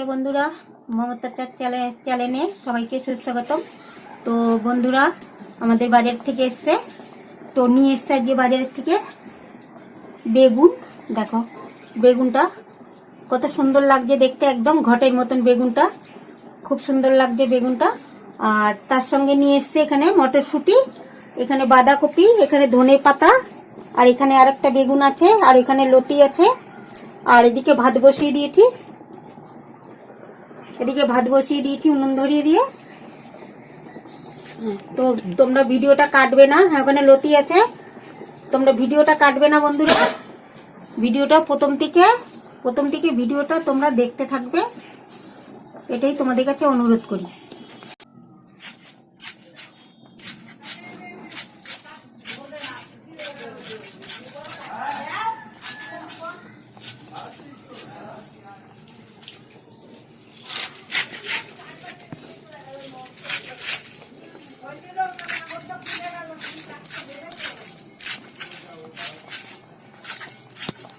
নমস্কার বন্ধুরা মমতা চ্যানেলে সবাইকে সুস্বাগতম। তো বন্ধুরা, আমাদের বাজার থেকে এসছে। তো নিয়ে এসছে আজকে বাজারের থেকে বেগুন। দেখো, বেগুনটা কত সুন্দর লাগছে দেখতে, একদম ঘটের মতন বেগুনটা। খুব সুন্দর লাগছে বেগুনটা। আর তার সঙ্গে নিয়ে এসছে এখানে মটরশুঁটি, এখানে বাঁধাকপি, এখানে ধনে পাতা, আর এখানে আরেকটা বেগুন আছে, আর এখানে লতি আছে। আর এদিকে ভাত বসিয়ে দিয়েছি। এদিকে ভাত বসিয়ে দিয়েছি উনুন ধরিয়ে দিয়ে। তো তোমরা ভিডিওটা কাটবে না হ্যাঁ, ওখানে লতি আছে। তোমরা ভিডিওটা কাটবে না বন্ধুরা। ভিডিওটা প্রথম থেকে প্রথম থেকে ভিডিওটা তোমরা দেখতে থাকবে। এটাই তোমাদের কাছে অনুরোধ করি।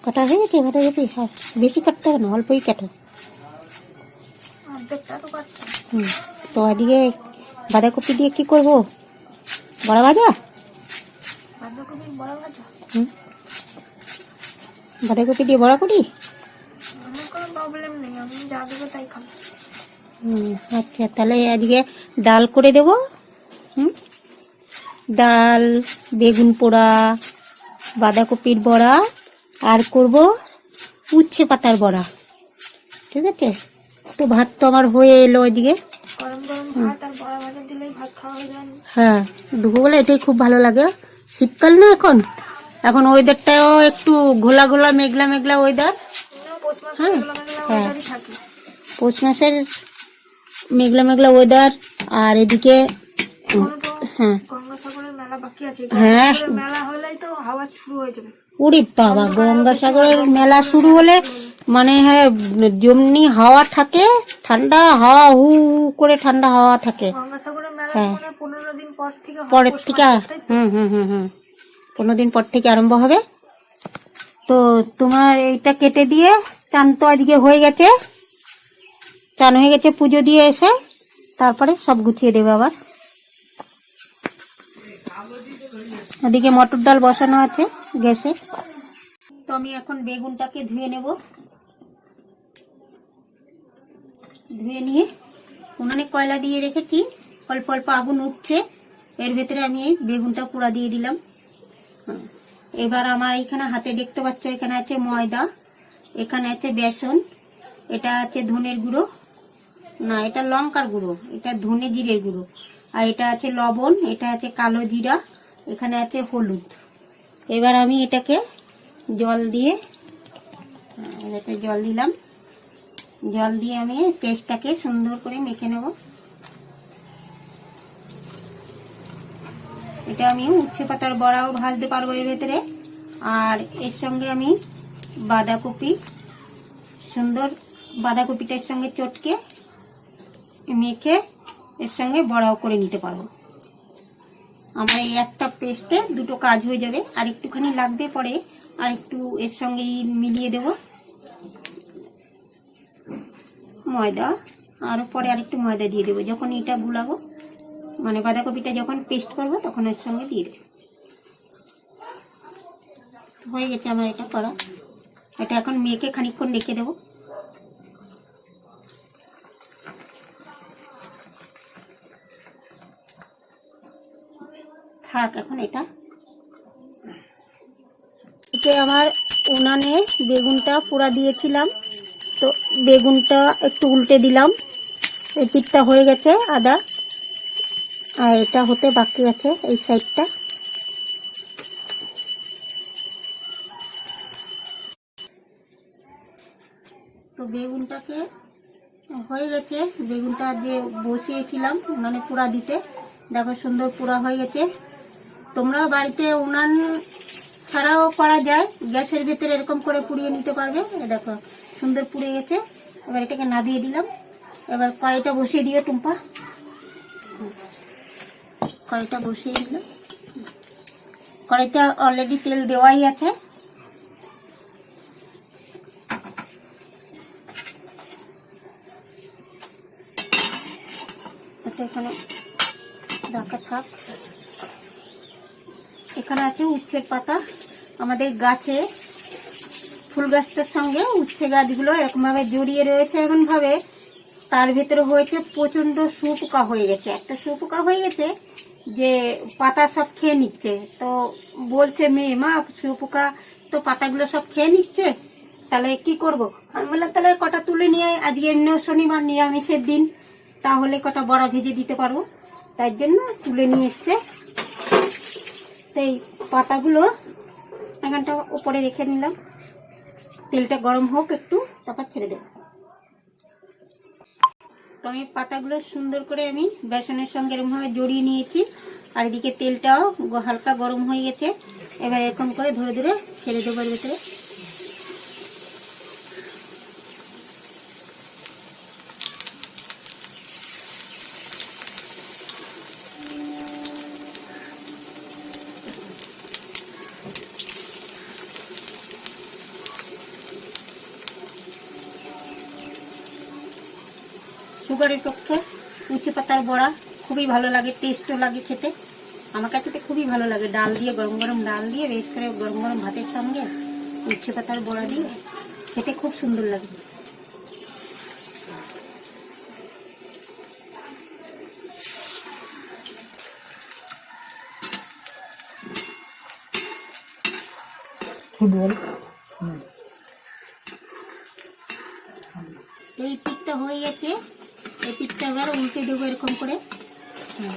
কাটা হয়ে গেছে বাঁধাকপি হ্যাঁ বেশি কাটতে হবে না অল্পই কাটো। তো হুম তো এদিকে বাঁধাকপি দিয়ে কি করব? বড় ভাজা? বাঁধাকপি দিয়ে বড়া করি? আচ্ছা তাহলে আজকে ডাল করে দেব। হুম ডাল বেগুন পোড়া বাঁধাকপির বড়া। আর করব উচ্ছে পাতার বড়া। ঠিক আছে? তো ভাত তো আমার হয়ে এলো ওইদিকে। হয়ে দুপুরবেলা এটাই খুব ভালো লাগে। শীতকাল না এখন? এখন ওয়েদারটাও একটু ঘোলা ঘোলা মেঘলা মেঘলা ওয়েদার হ্যাঁ, হ্যাঁ। পৌষ মাসের মেঘলা মেঘলা ওয়েদার আর এদিকে গঙ্গাসাগরের মেলা বাকি আছে। হ্যাঁ। মেলা হলেই তো হাওয়া শুরু হয়ে যাবে। উড়ি বাবা গঙ্গাসাগরের মেলা শুরু হলে মানে হ্যাঁ যেমনি হাওয়া থাকে ঠান্ডা হাওয়া হু করে ঠান্ডা হাওয়া থাকে। হ্যাঁ। মানে হয়, পরের থেকে হুম হুম হুম হুম। পনেরো দিন পর থেকে আরম্ভ হবে। তো তোমার এইটা কেটে দিয়ে চান তো আজকে হয়ে গেছে। চান হয়ে গেছে পুজো দিয়ে এসে তারপরে সব গুছিয়ে দেবে আবার। ওদিকে মটর ডাল বসানো আছে গ্যাসে। তো আমি এখন বেগুনটাকে ধুয়ে নেব। ধুয়ে নিয়ে উনানে কয়লা দিয়ে রেখেছি, অল্প অল্প আগুন উঠছে, এর ভেতরে আমি এই বেগুনটা পুরা দিয়ে দিলাম। এবার আমার এখানে হাতে দেখতে পাচ্ছ, এখানে আছে ময়দা, এখানে আছে বেসন, এটা আছে ধনের গুঁড়ো। না, এটা লঙ্কার গুঁড়ো, এটা ধনে জিরের গুঁড়ো। আর এটা আছে লবণ এটা আছে কালো জিরা এখানে আছে হলুদ। এবার আমি এটাকে জল দিয়ে হ্যাঁ, এটাতে জল দিলাম। জল দিয়ে আমি পেস্টটাকে সুন্দর করে মেখে নেব। এটা আমি উচ্ছে পাতার বড়াও ভাজতে পারব এর ভেতরে। আর এর সঙ্গে আমি বাঁধাকপি সুন্দর বাঁধাকপিটার সঙ্গে চটকে মেখে এর সঙ্গে বড়াও করে নিতে পারব। আমার এই একটা পেস্টে দুটো কাজ হয়ে যাবে। আর একটুখানি লাগবে পরে, আর একটু এর সঙ্গে ই মিলিয়ে দেব। ময়দা আরও পরে আরেকটু ময়দা দিয়ে দেবো। যখন এটা গুলাবো মানে বাঁধাকপিটা যখন পেস্ট করব, তখন এর সঙ্গে দিয়ে দেবো। হয়ে গেছে আমার এটা করা। এটা এখন মেয়েকে খানিকক্ষণ রেখে দেবো। থাক এখন এটা। এতে আমার উনানে বেগুনটা পুরা দিয়েছিলাম। তো বেগুনটা একটু উল্টে দিলাম। এই পিঠটা হয়ে গেছে আদা। আর এটা হতে বাকি আছে এই সাইডটা। তো বেগুনটাকে হয়ে গেছে। বেগুনটা যে বসিয়েছিলাম উনানে পুরা দিতে। দেখো সুন্দর পুরা হয়ে গেছে। তোমরাও বাড়িতে উনান ছাড়াও করা যায়। গ্যাসের ভেতরে এরকম করে পুড়িয়ে নিতে পারবে। দেখো, সুন্দর পুড়ে গেছে। এবার এটাকে নাবিয়ে দিলাম। এবার কড়াইটা বসিয়ে দিও টুম্পা। কড়াইটা বসিয়ে দিলাম। কড়াইটা অলরেডি তেল দেওয়াই আছে। এখানে রাখা থাক। এখানে আছে উচ্ছের পাতা। আমাদের গাছে ফুল গাছটার সঙ্গে উচ্ছে গাছগুলো এরকমভাবে জড়িয়ে রয়েছে এমনভাবে। তার ভিতরে হয়েছে প্রচণ্ড শুপোকা হয়ে গেছে। একটা শুপোকা হয়ে গেছে যে পাতা সব খেয়ে নিচ্ছে। তো বলছে মেয়ে, মা শুপোকা তো পাতাগুলো সব খেয়ে নিচ্ছে? তাহলে কি করব? আমি বললাম, তাহলে কটা তুলে নিয়ে। আজকে এমনিও শনিবার, নিরামিষের দিন। তাহলে কটা বড়া ভেজে দিতে পারব। তাই জন্য তুলে নিয়ে এসছে এই পাতাগুলো এখানটা উপরে রেখে নিলাম। তেলটা গরম হোক একটু, তারপর ছেড়ে দেব। তো আমি পাতাগুলো সুন্দর করে আমি বেসনের সঙ্গে এরকমভাবে জড়িয়ে নিয়েছি, আর এদিকে তেলটাও হালকা গরম হয়ে গেছে। এবার এরকম করে ধরে ধরে ছেড়ে দেবো এর ভিতরে। সুগারের পক্ষে উচ্ছে পাতার বড়া, খুবই ভালো লাগে টেস্টও লাগে খেতে। আমার কাছে তো খুবই ভালো লাগে, ডাল দিয়ে, গরম গরম ডাল দিয়ে, বেশ করে গরম গরম ভাতের সঙ্গে উচ্ছে পাতার বড়া দিয়ে খেতে খুব সুন্দর লাগে। ফুটবল এই পিঠটা হয়ে গেছে এই পিঠটা এবার উল্টে দেবো এরকম করে। হুম।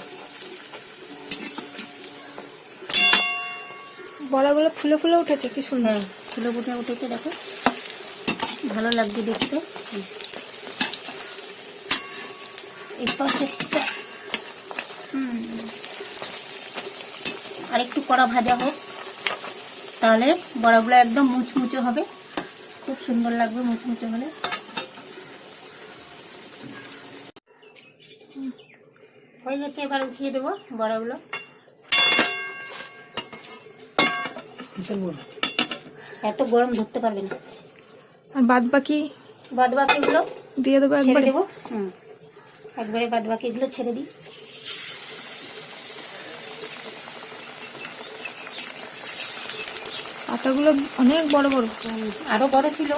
বড়াগুলো ফুলে ফুলে উঠেছে কি সুন্দর। হ্যাঁ ফুলে ফুটে উঠেছে দেখো। ভালো লাগবে দেখতে। আর একটু কড়া ভাজা হোক তাহলে বড়াগুলো একদম মুচমুচে হবে। খুব সুন্দর লাগবে মুচমুচে হলে। হয়ে গেছে এবার উঠিয়ে দেবো বড়াগুলো। এত গরম ধরতে পারবে না। আর বাদ বাকি বাদ বাকিগুলো দিয়ে দেবো একবার। দেবো। হুম। একবারে বাদ বাকিগুলো ছেড়ে দিই। পাতাগুলো অনেক বড় বড়। আরও বড় ছিল।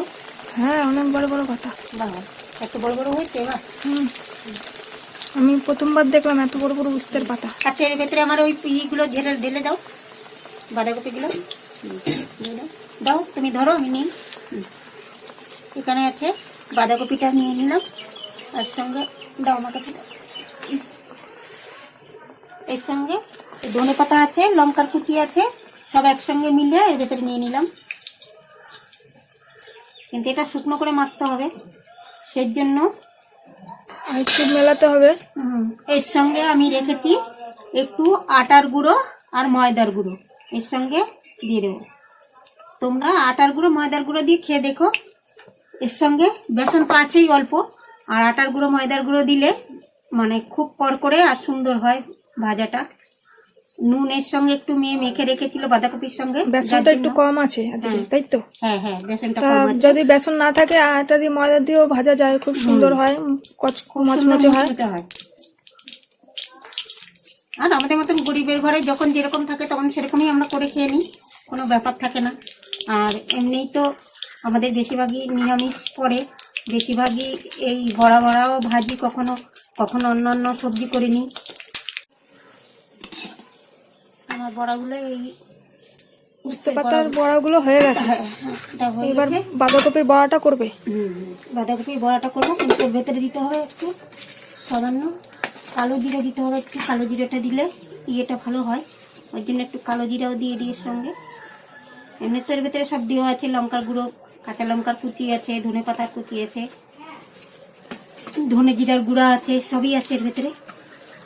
হ্যাঁ অনেক বড় বড় পাতা। বাবা এত বড় বড় হয়েছে এবার। হুম। আমি প্রথমবার দেখলাম এত বড় বড় উস্তের পাতা। আচ্ছা এর ভেতরে আমার ওই ইগুলো ঢেলে ঢেলে দাও। বাঁধাকপিগুলো। দাও, তুমি ধরো, আমি নিই। এখানে আছে, বাঁধাকপিটা নিয়ে নিলাম। আর সঙ্গে, দাও আমার কাছে। এর সঙ্গে ধনে পাতা আছে, লঙ্কার কুচি আছে, সব একসঙ্গে মিলে এর ভেতরে নিয়ে নিলাম। কিন্তু এটা শুকনো করে মাখতে হবে। সেই জন্য আর মেলাতে হবে। এর সঙ্গে আমি রেখেছি একটু আটার গুঁড়ো আর ময়দার গুঁড়ো। এর সঙ্গে দিয়ে দেবো। তোমরা আটার গুঁড়ো, ময়দার গুঁড়ো দিয়ে খেয়ে দেখো। এর সঙ্গে বেসন তো আছেই অল্প। আর আটার গুঁড়ো, ময়দার গুঁড়ো দিলে মানে খুব করে আর সুন্দর হয় ভাজাটা। নুন এর সঙ্গে একটু মেয়ে মেখে রেখেছিল বাঁধাকপির সঙ্গে বেসনটা একটু কম আছে আজকে হ্যাঁ। তাই তো? হ্যাঁ হ্যাঁ বেসনটা কম আছে। যদি বেসন না থাকে আটা দিয়ে ময়দা দিয়েও ভাজা যায় খুব সুন্দর হয় মচমচে হয়। আর আমাদের মতন গরিবের ঘরে যখন যেরকম থাকে তখন সেরকমই আমরা করে খেয়ে নিই কোনো ব্যাপার থাকে না। আর এমনিই তো আমাদের বেশিরভাগই নিরামিষ পড়ে বেশিরভাগই এই বড়া বড়াও ভাজি কখনো কখনো অন্যান্য সবজি করে নিই। আমার বড়াগুলো এই উস্তে পাতার বড়াগুলো হয়ে গেছে। হ্যাঁ, এবার বাঁধাকপির বড়াটা করবে। হুম, বাঁধাকপির বড়াটা করব কিন্তু ভেতরে দিতে হবে একটু সামান্য কালো জিরে দিতে হবে একটু কালো জিরেটা দিলে ইয়েটা ভালো হয়। ওই জন্য একটু কালো জিরাও দিয়ে দিয়ে সঙ্গে। এমনি তো এর ভেতরে সব দেওয়া আছে লঙ্কার গুঁড়ো কাঁচা লঙ্কার কুচি আছে ধনে পাতার কুচি আছে ধনে জিরার গুঁড়া আছে সবই আছে এর ভেতরে।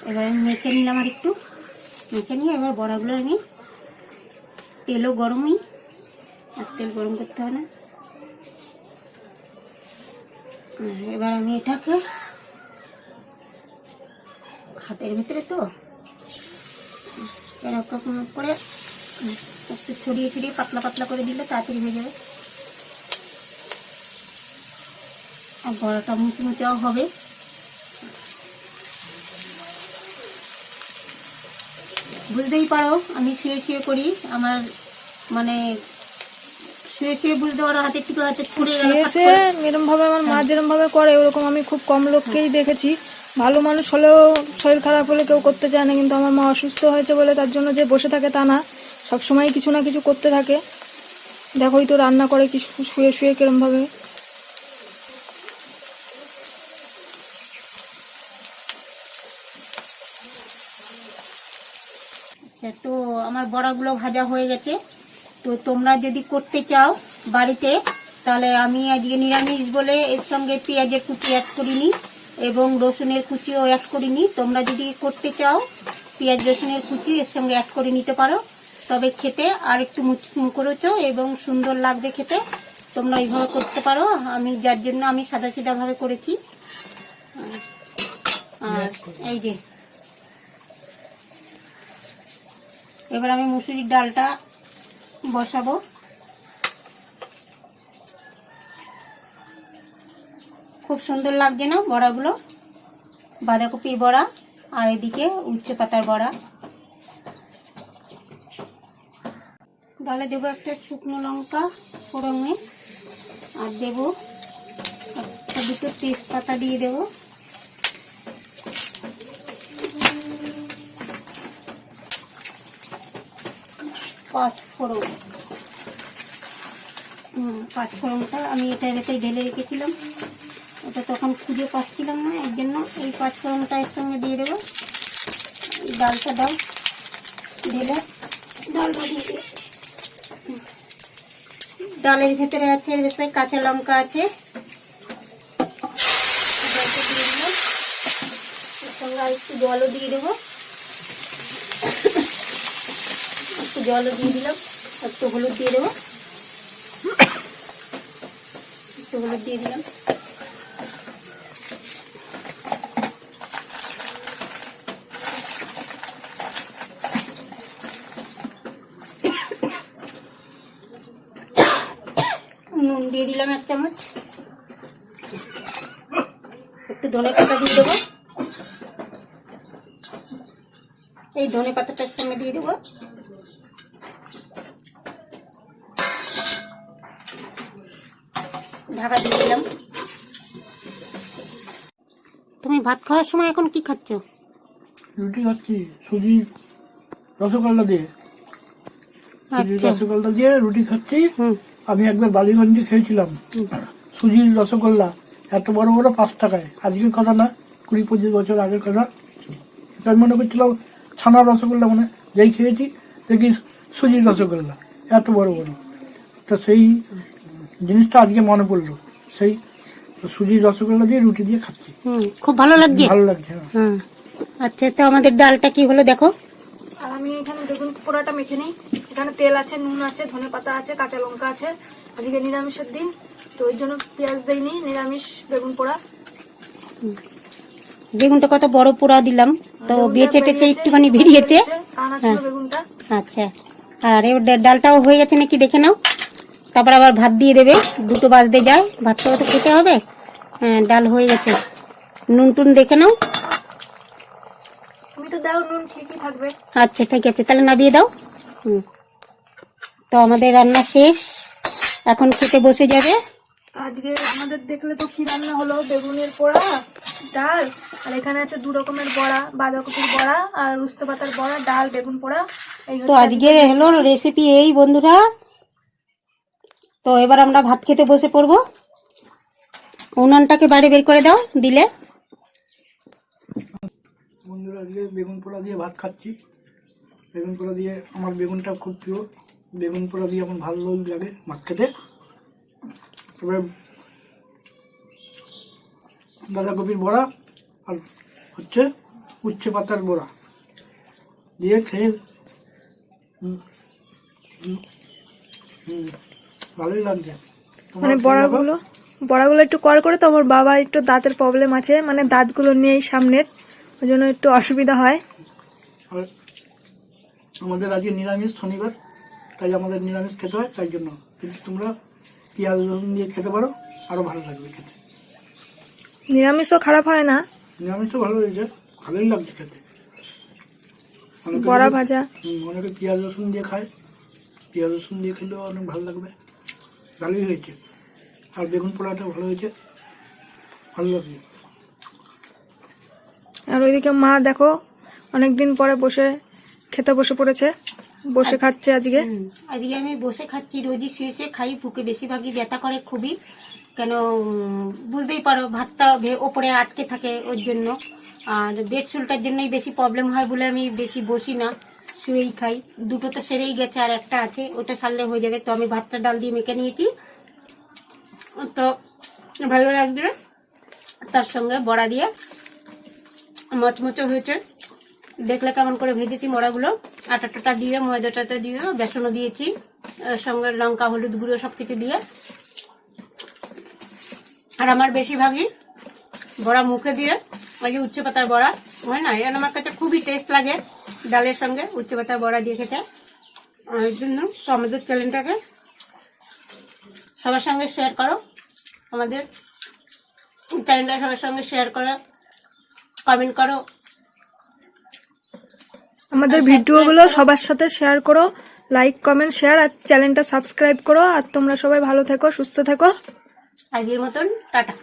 এবার মেখে নিলাম আর একটু। মেখে নিয়ে এবার বড়াগুলো আমি তেলও গরমই আর তেল গরম করতে হয় না। এবার আমি এটাকে হাতের ভিতরে তো এরকম করে একটু ছড়িয়ে ছড়িয়ে পাতলা পাতলা করে দিলে তাড়াতাড়ি হয়ে যাবে। আর বড়াটা মুচমুচাও হবে। বুঝতেই পারো আমি শুয়ে শুয়ে করি আমার মানে শুয়ে শুয়ে বুঝতে পারো ছুড়ে গেল করে। এরম ভাবে আমার মা যেরম ভাবে করে ওরকম আমি খুব কম লোককেই দেখেছি। ভালো মানুষ হলেও শরীর খারাপ হলে কেউ করতে চায় না কিন্তু আমার মা অসুস্থ হয়েছে বলে তার জন্য যে বসে থাকে তা না। সবসময় কিছু না কিছু করতে থাকে। দেখোই তো রান্না করে কি শুয়ে শুয়ে কিরম তো আমার বড়াগুলো ভাজা হয়ে গেছে। তো তোমরা যদি করতে চাও বাড়িতে, তাহলে আমি আজকে নিরামিষ বলে এর সঙ্গে পেঁয়াজের কুচি অ্যাড করিনি এবং রসুনের কুচিও অ্যাড করিনি। তোমরা যদি করতে চাও, পেঁয়াজ, রসুনের কুচি এর সঙ্গে অ্যাড করে নিতে পারো। তবে খেতে আর একটু মুখরোচ এবং সুন্দর লাগবে খেতে। তোমরা এইভাবে করতে পারো। আমি যার জন্য আমি সাদা সিধা ভাবে করেছি। আর এই যে এবার আমি মুসুরির ডালটা বসাবো। খুব সুন্দর লাগছে না বড়াগুলো? বাঁধাকপির বড়া আর এদিকে উচ্ছে পাতার বড়া। ডালে দেবো একটা শুকনো লঙ্কা ফোড়নে আর দেবো একটা দুটো তেজপাতা দিয়ে দেবো। পাঁচ ফোড়ন। হুম, পাঁচ ফোড়নটা আমি এটা ভেতরে ঢেলে রেখেছিলাম। ওটা তখন খুঁজে পাচ্ছিলাম না, এর জন্য এই পাঁচ ফোড়নটা এর সঙ্গে দিয়ে দেবো। ডালটা ডাল ঢেলে। হুম। ডালের ভেতরে আছে ভেতরে কাঁচা লঙ্কা আছে। সঙ্গে আর একটু জলও দিয়ে দেবো। একটু জলও দিয়ে দিলাম, একটু হলুদ দিয়ে দেবো। একটু হলুদ দিয়ে দিলাম। নুন দিয়ে দিলাম এক চামচ। একটু ধনে পাতা দিয়ে দেবো। এই ধনে পাতাটার সঙ্গে দিয়ে দেবো। ঢাকা দিয়ে দিলাম। তুমি ভাত খাওয়ার সময় এখন কি খাচ্ছ? রুটি খাচ্ছি সুজি রসগোল্লা দিয়ে। আচ্ছা। রসগোল্লা দিয়ে রুটি খাচ্ছি। আমি একবার বালিগঞ্জে খেয়েছিলাম। সুজির রসগোল্লা এত বড় বড় পাঁচ টাকায়। আজকের কথা না কুড়ি পঁচিশ বছর আগের কথা। আমি মনে করছিলাম ছানার রসগোল্লা মানে যেই খেয়েছি দেখি সুজির রসগোল্লা এত বড় বড়। তো সেই জিনিসটা আজকে মনে পড়ল। সেই সুজির রসগোল্লা দিয়ে রুটি দিয়ে খাচ্ছি। খুব ভালো লাগছে? ভালো লাগছে হ্যাঁ। আচ্ছা তো আমাদের ডালটা কি হলো দেখো? আর আমি এখানে বেগুন পোড়াটা মেখে নিই। এখানে তেল আছে নুন আছে ধনে পাতা আছে কাঁচা লঙ্কা আছে। আজকে নিরামিষের দিন তো ওই জন্য পেঁয়াজ দেয়নি নিরামিষ বেগুন পোড়া। বেগুনটা কত বড় পোড়া দিলাম। তো বেঁচে টেচে একটুখানি বেরিয়েছে হ্যাঁ। বেগুনটা। আচ্ছা। আর এবার ডালটাও হয়ে গেছে নাকি দেখে নাও। তারপর আবার ভাত দিয়ে দেবে। দুটো বাজতে যায় ভাতটাও তো খেতে হবে। হ্যাঁ ডাল হয়ে গেছে। নুন টুন দেখে নাও। তুমি তো দাও নুন ঠিকই থাকবে। আচ্ছা ঠিক আছে তাহলে নামিয়ে দাও। হুম। তো আমাদের রান্না শেষ। এখন খেতে বসে যাবে। আজকে আমাদের দেখলে তো কি রান্না হলো? বেগুনের পোড়া ডাল আর এখানে আছে দু রকমের বড়া বাঁধাকপির বড়া আর উস্তে পাতার বড়া ডাল বেগুন পোড়া। এই তো আজকের হলো রেসিপি এই বন্ধুরা। তো এবার আমরা ভাত খেতে বসে পড়ব। উনানটাকে বাইরে বের করে দাও দিলে। বন্ধুরা বেগুন পোড়া দিয়ে ভাত খাচ্ছি। বেগুন পোড়া দিয়ে আমার বেগুনটা খুব প্রিয়। বেগুন পোড়া দিয়ে আমার ভালো লাগে ভাত খেতে। তবে বাঁধাকপির বড়া আর হচ্ছে উচ্ছে পাতার বড়া দিয়ে খেয়ে হুম, হুম, ভালোই লাগছে। মানে বড়াগুলো বড়াগুলো একটু কর করে তো আমার বাবার একটু দাঁতের প্রবলেম আছে। মানে দাঁতগুলো নেই সামনের ওই জন্য একটু অসুবিধা হয়। আমাদের আজকে নিরামিষ শনিবার তাই আমাদের নিরামিষ খেতে হয় তাই জন্য। কিন্তু তোমরা পেঁয়াজ রসুন দিয়ে খেতে পারো আরও ভালো লাগবে খেতে। নিরামিষও খারাপ হয় না। নিরামিষ তো ভালো হয়েছে ভালোই লাগছে খেতে। বড়া ভাজা। অনেকে পেঁয়াজ রসুন দিয়ে খায়। পেঁয়াজ রসুন দিয়ে খেলেও অনেক ভালো লাগবে। ভালোই হয়েছে। আর বেগুন পোড়াটা ভালো হয়েছে। ভালো লাগছে। আর ওইদিকে মা দেখো অনেকদিন পরে বসে খেতে বসে পড়েছে। বসে খাচ্ছে আজকে। আজকে আমি বসে খাচ্ছি রোজই শুয়ে শুয়ে খাই বুকে বেশিরভাগই ব্যথা করে খুবই। কেন বুঝতেই পারো ভাতটা ভে- ওপরে আটকে থাকে ওর জন্য। আর বেড শুলটার জন্যই বেশি প্রবলেম হয় বলে আমি বেশি বসি না। শুয়েই খাই। দুটো তো সেরেই গেছে, আর একটা আছে, ওটা সারলে হয়ে যাবে। তো আমি ভাতটা ডাল দিয়ে মেখে নিয়েছি। তো ভালো লাগবে। তার সঙ্গে বড়া দিয়ে মচমচে হয়েছে। দেখলে কেমন করে ভেজেছি বড়াগুলো আটা টাটা দিয়ে ময়দা টাটা দিয়ে, বেসনও দিয়েছি সঙ্গে লঙ্কা, হলুদ গুঁড়ো সব কিছু দিয়ে। আর আমার বেশিরভাগই বড়া মুখে দিয়ে, ওই যে উচ্চ পাতার বড়া। হয় না এখন আমার কাছে খুবই টেস্ট লাগে ডালের সঙ্গে উচ্চ পাতার বড়া দিয়ে খেতে। এর জন্য তো আমাদের চ্যানেলটাকে সবার সঙ্গে শেয়ার করো। আমাদের চ্যানেলটা সবার সঙ্গে শেয়ার করো কমেন্ট করো। আমাদের ভিডিওগুলো সবার সাথে শেয়ার করো লাইক কমেন্ট শেয়ার আর চ্যানেলটা সাবস্ক্রাইব করো। আর তোমরা সবাই ভালো থেকো সুস্থ থেকো। আজকের মতন টাটা।